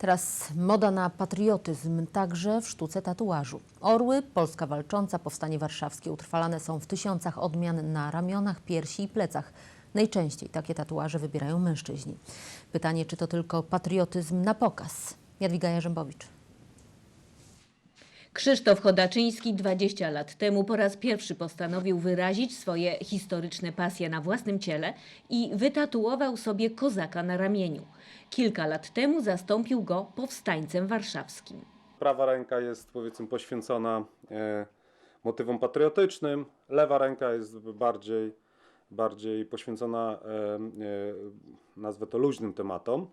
Teraz moda na patriotyzm, także w sztuce tatuażu. Orły, Polska Walcząca, Powstanie Warszawskie utrwalane są w tysiącach odmian na ramionach, piersi i plecach. Najczęściej takie tatuaże wybierają mężczyźni. Pytanie, czy to tylko patriotyzm na pokaz? Jadwiga Jarzębowicz. Krzysztof Chodaczyński 20 lat temu po raz pierwszy postanowił wyrazić swoje historyczne pasje na własnym ciele i wytatuował sobie kozaka na ramieniu. Kilka lat temu zastąpił go powstańcem warszawskim. Prawa ręka jest powiedzmy poświęcona e, motywom patriotycznym, lewa ręka jest bardziej, bardziej poświęcona, e, e, nazwę to luźnym tematom.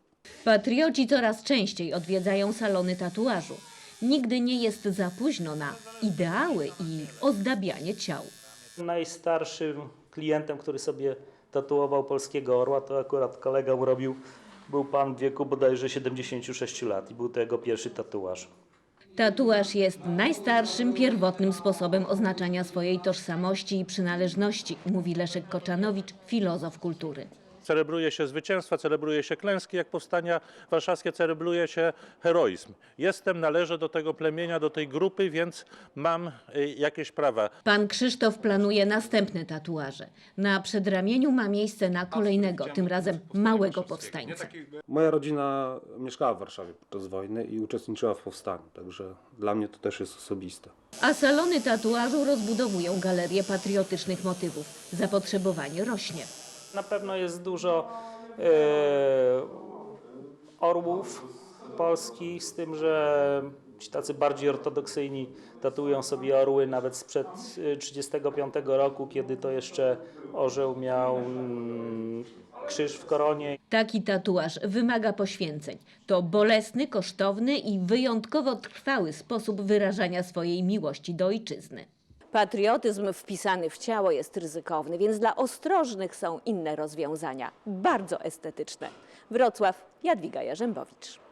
Patrioci coraz częściej odwiedzają salony tatuażu. Nigdy nie jest za późno na ideały i ozdabianie ciał. Najstarszym klientem, który sobie tatuował polskiego orła, to akurat kolega mu robił, był pan w wieku bodajże 76 lat i był to jego pierwszy tatuaż. Tatuaż jest najstarszym, pierwotnym sposobem oznaczania swojej tożsamości i przynależności, mówi Leszek Koczanowicz, filozof kultury. Celebruje się zwycięstwa, celebruje się klęski, jak powstania warszawskie, celebruje się heroizm. Jestem, należę do tego plemienia, do tej grupy, więc mam y, jakieś prawa. Pan Krzysztof planuje następne tatuaże. Na przedramieniu ma miejsce na kolejnego, tym razem małego powstańca. Moja rodzina mieszkała w Warszawie podczas wojny i uczestniczyła w powstaniu, także dla mnie to też jest osobiste. A salony tatuażu rozbudowują galerię patriotycznych motywów. Zapotrzebowanie rośnie. Na pewno jest dużo e, orłów polskich, z tym, że ci tacy bardziej ortodoksyjni tatuują sobie orły nawet sprzed e, 35 roku, kiedy to jeszcze orzeł miał mm, krzyż w koronie. Taki tatuaż wymaga poświęceń. To bolesny, kosztowny i wyjątkowo trwały sposób wyrażania swojej miłości do ojczyzny. Patriotyzm wpisany w ciało jest ryzykowny, więc dla ostrożnych są inne rozwiązania, bardzo estetyczne. Wrocław, Jadwiga Jarzębowicz.